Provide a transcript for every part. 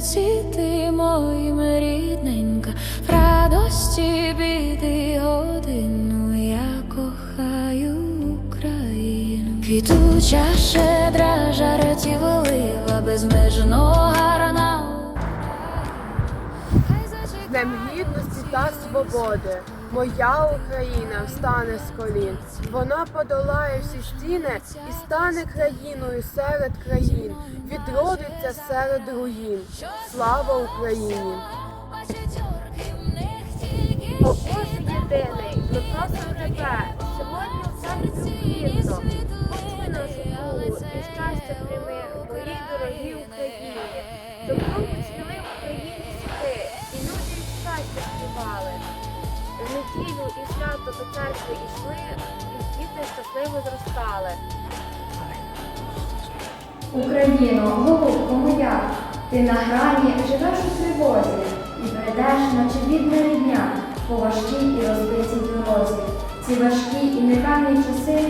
цвіти моїм рідненька, в радості біди годину я кохаю Україну. Квітуча щедра жартівлива, безмежно гарна. Днем гідності та свободи. Моя Україна встане з колін. Вона подолає всі стіни і стане країною серед країн. Відродиться серед руїн. Слава Україні! О Боже єдиний, ми просимо тебе, церкви йшли, і діти щасливо зростали. Україно, голубко моя, ти на грані живеш у тривозі і бредеш, наче бідна рідня, по важкій і розбитій дорозі. Ці важкі і непевні часи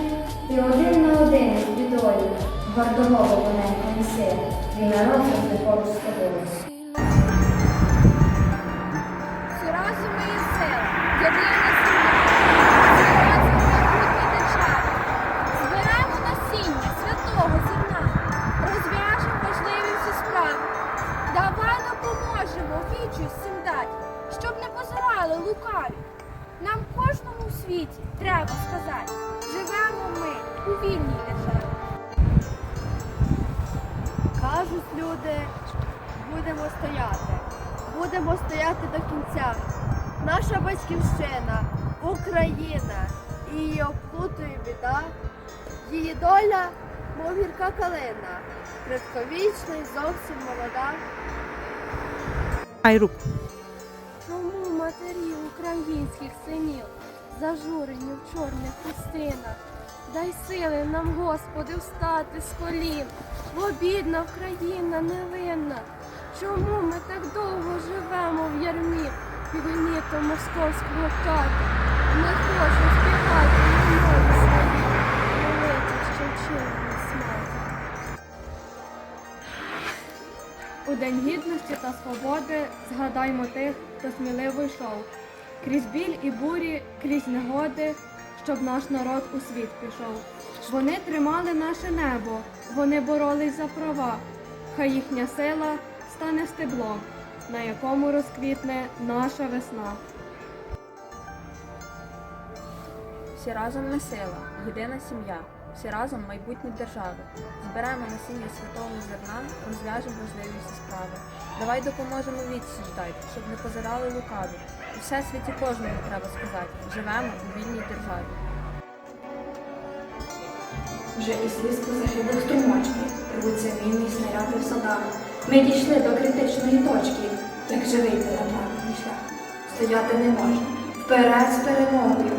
ти один на один із бідою, гордового поненька неси, твій народ завжди поруч з тобою. Світі треба сказати, живемо ми у вільній державі. Кажуть люди, будемо стояти, будемо стояти до кінця. Наша батьківщина, Україна, і її оплутує біда. Її доля, мов гірка калина, кратковічна і зовсім молода. Айрук. Чому матері українських синів зажурені в чорних хустинах? Дай сили нам, Господи, встати з колін, бо бідна Україна невинна. Чому ми так довго живемо в ярмі під гнітом московського ката? Не хочу співати мови свої, що вчили нас мати. У День гідності та свободи згадаймо тих, хто сміливо йшов. Крізь біль і бурі, крізь негоди, щоб наш народ у світ пішов. Вони тримали наше небо, вони боролись за права. Хай їхня сила стане стеблом, на якому розквітне наша весна. Всі разом ми сила, єдина сім'я, всі разом майбутні держави. Зберемо насіння святого зерна, розв'яжемо важливі всі справи. Давай допоможемо відсіч щоб не позирали лукаві. У всесвіті кожному треба сказати, живемо у вільній державі. Вже із лиску загиблих струмочки, рвуться й снаряди в садах. Ми дійшли до критичної точки, як живий правильний шлях. Стояти не можна, вперед з перемогою.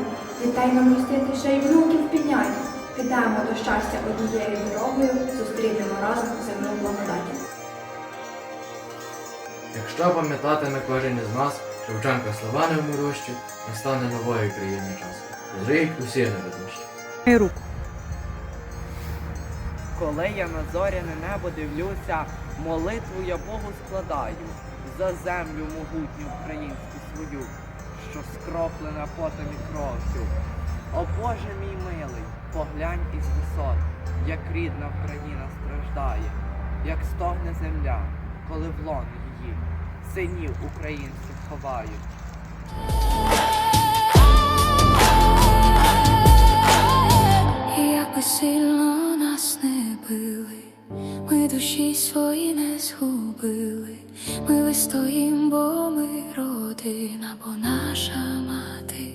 Дітей нам ростити ще й внуків підняти. Підемо до щастя однією дорогою, зустрінемо разом земну благодаті. Якщо пам'ятатиме кожен із нас, Шевченка слова не вмирущі, настане нової країни час. Зриють усі невиднощі. Айрук. Коли я на зоряне небо дивлюся, молитву я Богу складаю за землю могутню українську свою, що скроплена потом і кров'ю. О Боже мій милий, поглянь із висот, як рідна Україна страждає, як стогне земля, коли в лон її синів українців ховають. Як би сильно нас не били, ми душі свої не згубили, ми вистоїм, бо ми родина, бо наша мати